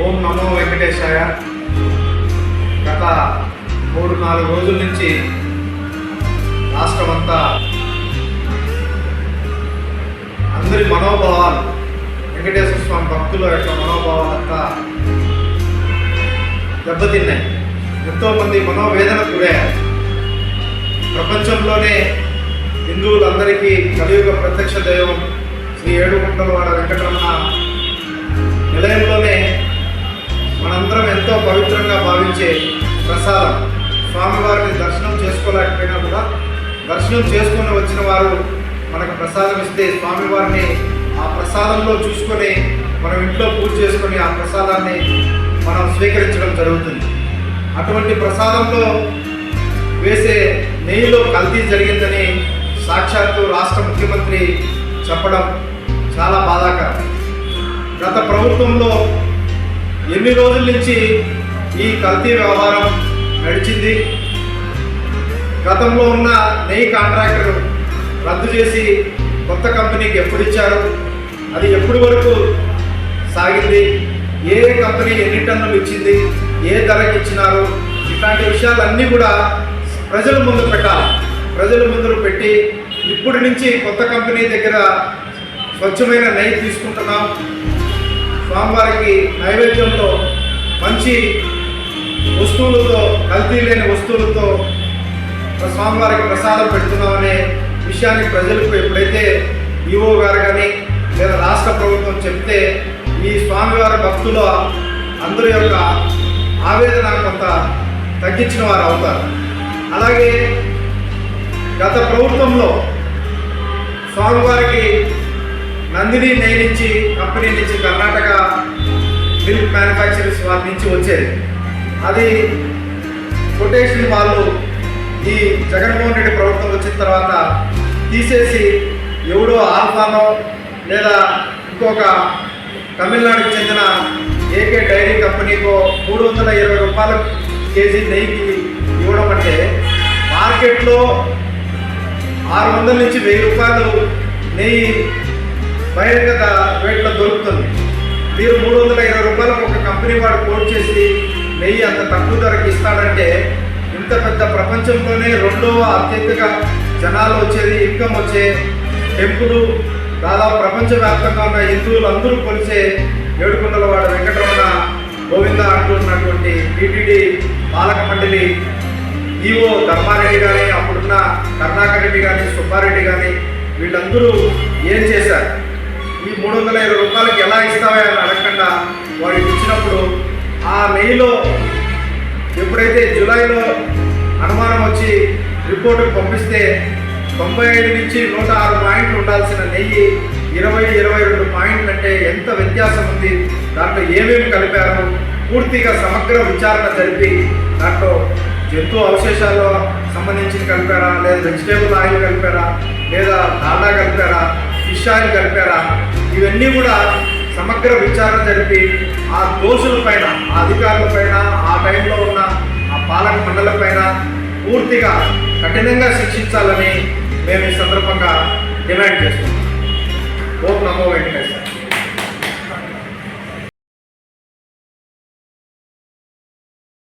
ఓం నమో వెంకటేశాయ. గత మూడు నాలుగు రోజుల నుంచి రాష్ట్రం అంతా అందరి మనోభావాలు వెంకటేశ్వర స్వామి భక్తుల యొక్క మనోభావాలంతా దెబ్బతిన్నాయి. ఎంతోమంది మనోవేదన గురయ్యారు. ప్రపంచంలోనే హిందువులందరికీ కలియుగ ప్రత్యక్ష దైవం శ్రీ ఏడుగుంటలవాడ వెంకటరమణ నిలయంలోనే మనందరం ఎంతో పవిత్రంగా భావించే ప్రసాదం. స్వామివారిని దర్శనం చేసుకోలేకపోయినా కూడా దర్శనం చేసుకుని వచ్చిన వారు మనకు ప్రసాదం ఇస్తే స్వామివారిని ఆ ప్రసాదంలో చూసుకొని మనం ఇంట్లో పూజ చేసుకొని ఆ ప్రసాదాన్ని మనం స్వీకరించడం జరుగుతుంది. అటువంటి ప్రసాదంలో వేసే నెయ్యిలో కల్తీ జరిగిందని సాక్షాత్తు రాష్ట్ర ముఖ్యమంత్రి చెప్పడం చాలా బాధాకరం. గత ప్రభుత్వంలో ఎన్ని రోజుల నుంచి ఈ కల్తీ వ్యవహారం నడిచింది? గతంలో ఉన్న నెయ్యి కాంట్రాక్టర్ రద్దు చేసి కొత్త కంపెనీకి ఎప్పుడు ఇచ్చారు? అది ఎప్పటి వరకు సాగింది? ఏ కంపెనీ ఎన్ని టన్నులు ఇచ్చింది? ఏ ధరకి ఇచ్చినారు? ఇట్లాంటి విషయాలన్నీ కూడా ప్రజల ముందు పెట్టాలి. ప్రజల ముందు పెట్టి ఇప్పటి నుంచి కొత్త కంపెనీ దగ్గర స్వచ్ఛమైన నెయ్యి తీసుకుంటున్నాం. స్వామివారికి నైవేద్యంలో మంచి వస్తువులతో కల్తీ లేని వస్తువులతో స్వామివారికి ప్రసాదం పెడుతున్నామనే విషయాన్ని ప్రజలకు ఎప్పుడైతే ఈఓ గారు కానీ లేదా రాష్ట్ర ప్రభుత్వం చెప్తే ఈ స్వామివారి భక్తుల అందరి యొక్క ఆవేదన కొంత తగ్గించిన వారు అవుతారు. అలాగే గత ప్రభుత్వంలో స్వామివారికి నందిని నెయ్యి నుంచి కంపెనీ నుంచి కర్ణాటక మిల్క్ మ్యానుఫ్యాక్చరర్స్ వారి నుంచి వచ్చేది. అది కొటేషన్ వాళ్ళు ఈ జగన్మోహన్ రెడ్డి ప్రభుత్వం వచ్చిన తర్వాత తీసేసి ఎవడో ఆల్ఫానో లేదా ఇంకొక తమిళనాడుకు చెందిన ఏకే డైరీ కంపెనీకో మూడు వందల ఇరవై రూపాయల కేజీ నెయ్యికి ఇవ్వడం అంటే మార్కెట్లో ఆరు వందల నుంచి వెయ్యి రూపాయలు నెయ్యి బహిరంగ రేట్లో దొరుకుతుంది. మీరు మూడు వందల ఇరవై రూపాయలకు ఒక కంపెనీ వాడు కోట్ చేసి నెయ్యి అంత తక్కువ ధరకు ఇస్తాడంటే ఇంత పెద్ద ప్రపంచంలోనే రెండవ అత్యధిక జనాలు వచ్చేది ఇన్కమ్ వచ్చే టెంపులు దాదాపు ప్రపంచవ్యాప్తంగా ఉన్న హిందువులు అందరూ కొలిచే ఏడుకొండలవాడ వెంకటరమణ గోవింద అంటున్నటువంటి టీటీడీ పాలక మండలి ఈఓ ధర్మారెడ్డి కానీ అప్పుడున్న కరుణాకర్ రెడ్డి కానీ సుబ్బారెడ్డి కానీ వీళ్ళందరూ ఏం చేశారు? ఈ మూడు వందల ఇరవై రూపాయలకి ఎలా ఇస్తావా అని అడగకుండా వాడు ఇచ్చినప్పుడు ఆ నెయ్యిలో ఎప్పుడైతే జూలైలో అనుమానం వచ్చి రిపోర్టు పంపిస్తే తొంభై ఐదు నుంచి నూట ఆరు పాయింట్లు ఉండాల్సిన నెయ్యి ఇరవై ఇరవై రెండు పాయింట్లు అంటే ఎంత వ్యత్యాసం ఉంది? దాంట్లో ఏమేమి కలిపారు? పూర్తిగా సమగ్ర విచారణ జరిపి దాంట్లో జంతు అవశేషాలు సంబంధించి కలిపారా? లేదా వెజిటేబుల్ ఆయిల్ కలిపారా? లేదా డాల్డా కలిపారా? విషయాన్ని జరిపారా కలిపారా ఇవన్నీ కూడా సమగ్ర విచారణ జరిపి ఆ దోషుల పైన ఆ అధికారుల పైన ఆ టైంలో ఉన్న ఆ పాలక మండల పైన పూర్తిగా కఠినంగా శిక్షించాలని మేము ఈ సందర్భంగా డిమాండ్ చేస్తున్నాం.